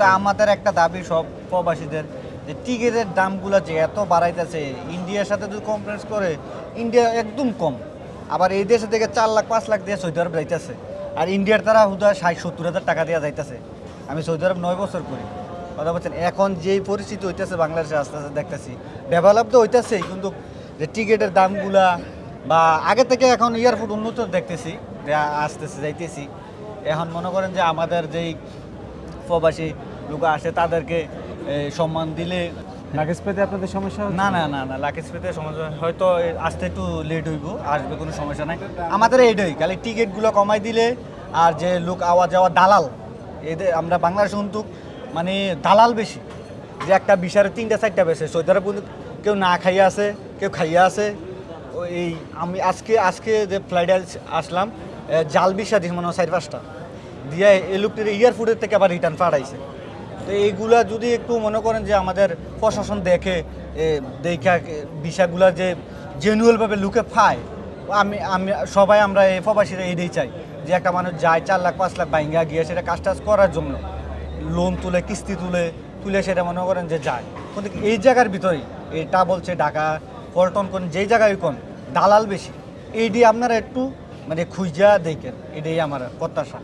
তা আমাদের একটা দাবি সব প্রবাসীদের যে টিকিটের দামগুলো যে এত বাড়াইতেছে, ইন্ডিয়ার সাথে যদি কম্পারেন্স করে, ইন্ডিয়া একদম কম। আবার এই দেশে থেকে চার লাখ, পাঁচ লাখ দিয়ে সৌদি আরব যাইতেছে। আর ইন্ডিয়ার তারা হুদা ষাট, সত্তর হাজার টাকা দেওয়া যাইতেছে। আমি সৌদি আরব নয় বছর করি। কথা বলছেন, এখন যেই পরিস্থিতি হইতেছে বাংলাদেশে আস্তে আস্তে দেখতেছি। ডেভেলপ তো হইতেছেই, কিন্তু যে টিকিটের দামগুলা বা আগে থেকে এখন এয়ারপোর্ট উন্নত দেখতেছি আসতেছে, যাইতেছি। এখন মনে করেন যে আমাদের যেই প্রবাসী লোক আসে তাদেরকে সম্মান দিলে লাগেজ পেতে আপনাদের সমস্যা না না না না লাকেজ পেতে সমস্যা হয়তো আসতে একটু লেট হইব আসবে কোনো সমস্যা নাই। আমাদের এইটাই খালি টিকিটগুলো কমাই দিলে আর যে লোক আওয়া যাওয়া দালাল এদের আমরা বাংলাদেশে কিন্তু মানে দালাল বেশি। যে একটা বিশারে তিনটা চারটা বেশি সৌদি আরব কেউ না খাইয়া আছে কেউ খাইয়া আছে। এই আমি আজকে আজকে যে ফ্লাইটে আসলাম জাল বিষা দিস মনে হয় চার পাঁচটা। দিয়ে এই লোকটির এয়ারপোর্টের থেকে আবার রিটার্ন পাঠাইছে। তো এইগুলা যদি একটু মনে করেন যে আমাদের প্রশাসন দেখে দেখা বিষয়গুলা যে জেনুয়ালভাবে লুকে পায়, আমি আমি, সবাই আমরা এই প্রবাসীরা এইটাই চাই যে একটা মানুষ যায়, চার লাখ, পাঁচ লাখ বাইঙ্গা গিয়ে সেটা কাজ টাজ করার জন্য লোন তুলে, কিস্তি তুলে তুলে সেটা মনে করেন যে যায়। কিন্তু এই জায়গার ভিতরেই এটা বলছে ঢাকা, পল্টন কোন, যেই জায়গায় কোন, দালাল বেশি এইটি আপনারা একটু মানে খুঁজা দেখেন, এটাই আমার প্রত্যাশা।